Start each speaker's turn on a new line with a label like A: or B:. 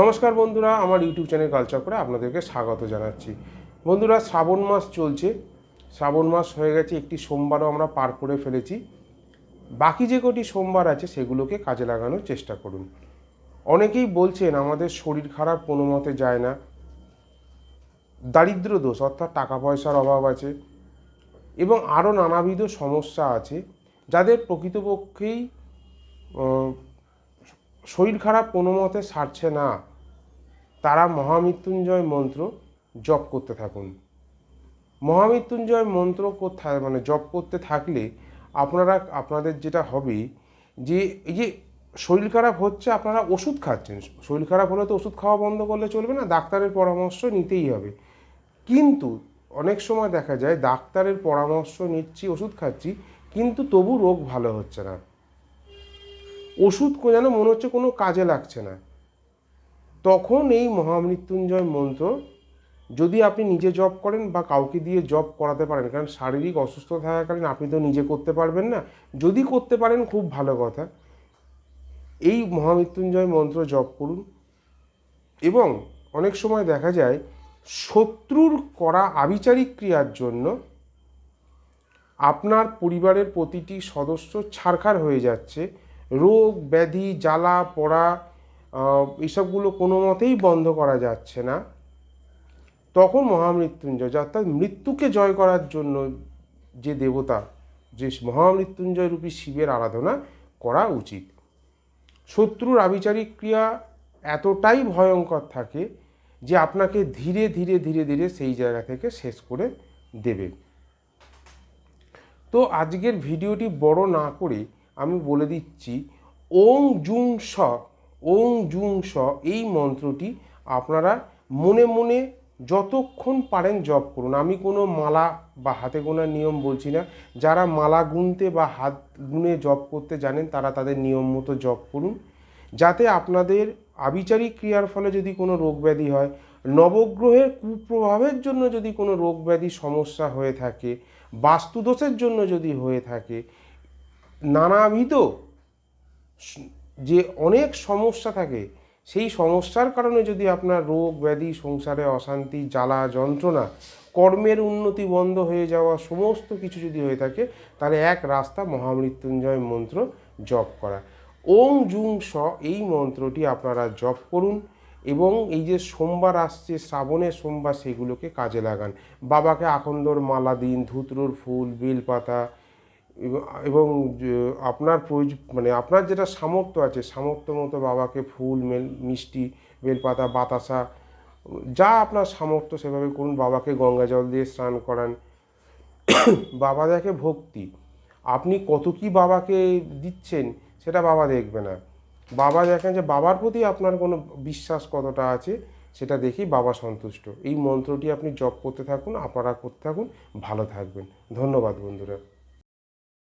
A: নমস্কার বন্ধুরা, আমার ইউটিউব চ্যানেল কালচার করে আপনাদেরকে স্বাগত জানাচ্ছি। বন্ধুরা, শ্রাবণ মাস চলছে। শ্রাবণ মাস হয়ে গেছে, একটি সোমবারও আমরা পার করে ফেলেছি। বাকি যে কটি সোমবার আছে, সেগুলোকে কাজে লাগানোর চেষ্টা করুন। অনেকেই বলছেন, আমাদের শরীর খারাপ, কোনো মতে যায় না। দারিদ্র দোষ, অর্থাৎ টাকা পয়সার অভাব আছে। এবং আরও নানাবিধ সমস্যা আছে, যাদের প্রকৃতপক্ষেই শরীর খারাপ কোনো মতে সারছে না। তারা মহামৃত্যুঞ্জয় মন্ত্র জপ করতে থাকুন। মহামৃত্যুঞ্জয় মন্ত্র মানে জপ করতে থাকলে আপনারা, আপনাদের যেটা হবে যে, এই যে শরীর খারাপ হচ্ছে, আপনারা ওষুধ খাচ্ছেন। শরীর খারাপ হলে তো ওষুধ খাওয়া বন্ধ করলে চলবে না, ডাক্তারের পরামর্শ নিতেই হবে। কিন্তু অনেক সময় দেখা যায়, ডাক্তারের পরামর্শ নিচ্ছি, ওষুধ খাচ্ছি, কিন্তু তবু রোগ ভালো হচ্ছে না। ওষুধ যেন মনে হচ্ছে কোনো কাজে লাগছে না। তখন এই মহামৃত্যুঞ্জয় মন্ত্র, যদি আপনি নিজে জব করেন বা কাউকে দিয়ে জব করাতে পারেন, কারণ শারীরিক অসুস্থ থাকাকালীন আপনি তো নিজে করতে পারবেন না, যদি করতে পারেন খুব ভালো কথা। এই মহামৃত্যুঞ্জয় মন্ত্র জপ করুন। এবং অনেক সময় দেখা যায়, শত্রুর করা আবিচারিক ক্রিয়ার জন্য আপনার পরিবারের প্রতিটি সদস্য ছারখার হয়ে যাচ্ছে। রোগ, ব্যাধি, জ্বালা, পড়া এসবগুলো কোনো মতেই বন্ধ করা যাচ্ছে না। তখন মহামৃত্যুঞ্জয় অর্থাৎ মৃত্যুকে জয় করার জন্য যে দেবতা, যে মহামৃত্যুঞ্জয় রূপী শিবের আরাধনা করা উচিত। শত্রুর আবিচারিক ক্রিয়া এতটাই ভয়ঙ্কর থাকে যে আপনাকে ধীরে ধীরে ধীরে ধীরে সেই জায়গা থেকে শেষ করে দেবে। তো আজকের ভিডিওটি বড় না করে আমি বলে দিচ্ছি, ওং জুং স, ওং জুং স এই মন্ত্রটি আপনারা মনে মনে যতক্ষণ পারেন জপ করুন। আমি কোনো মালা বা হাতে গোনার নিয়ম বলছি না। যারা মালা গুনতে বা হাত গুনে জপ করতে জানেন, তারা তাদের নিয়ম মতো জপ করুন। যাতে আপনাদের আবিচারিক ক্রিয়ার ফলে যদি কোনো রোগ ব্যাধি হয়, নবগ্রহের কুপ্রভাবের জন্য যদি কোনো রোগ ব্যাধি সমস্যা হয়ে থাকে, বাস্তুদোষের জন্য যদি হয়ে থাকে নানাবিধ যে অনেক সমস্যা থাকে, সেই সমস্যার কারণে যদি আপনার রোগ ব্যাধি, সংসারে অশান্তি, জ্বালা, যন্ত্রণা, কর্মের উন্নতি বন্ধ হয়ে যাওয়া সমস্ত কিছু যদি হয়ে থাকে, তাহলে এক রাস্তা মহামৃত্যুঞ্জয় মন্ত্র জপ করা। ওং জুং স এই মন্ত্রটি আপনারা জপ করুন এবং এই যে সোমবার আসছে শ্রাবণের সোমবার, সেগুলোকে কাজে লাগান। বাবাকে আকন্দর মালা দিন, ধুতরোর ফুল, বেলপাতা এবং- আপনার প্রয়োজন মানে আপনার যেটা সামর্থ্য আছে সামর্থ্য মতো বাবাকে ফুল, মেল, মিষ্টি, বেলপাতা, বাতাসা, যা আপনার সামর্থ্য সেভাবে করুন। বাবাকে গঙ্গা জল দিয়ে স্নান করান। বাবা দেখে ভক্তি। আপনি কত কি বাবাকে দিচ্ছেন সেটা বাবা দেখবে না। বাবা দেখেন যে বাবার প্রতি আপনার কোনো বিশ্বাস কতটা আছে সেটা দেখি বাবা সন্তুষ্ট। এই মন্ত্রটি আপনি জপ করতে থাকুন, আপনারা করতে থাকুন, ভালো থাকবেন। ধন্যবাদ বন্ধুরা।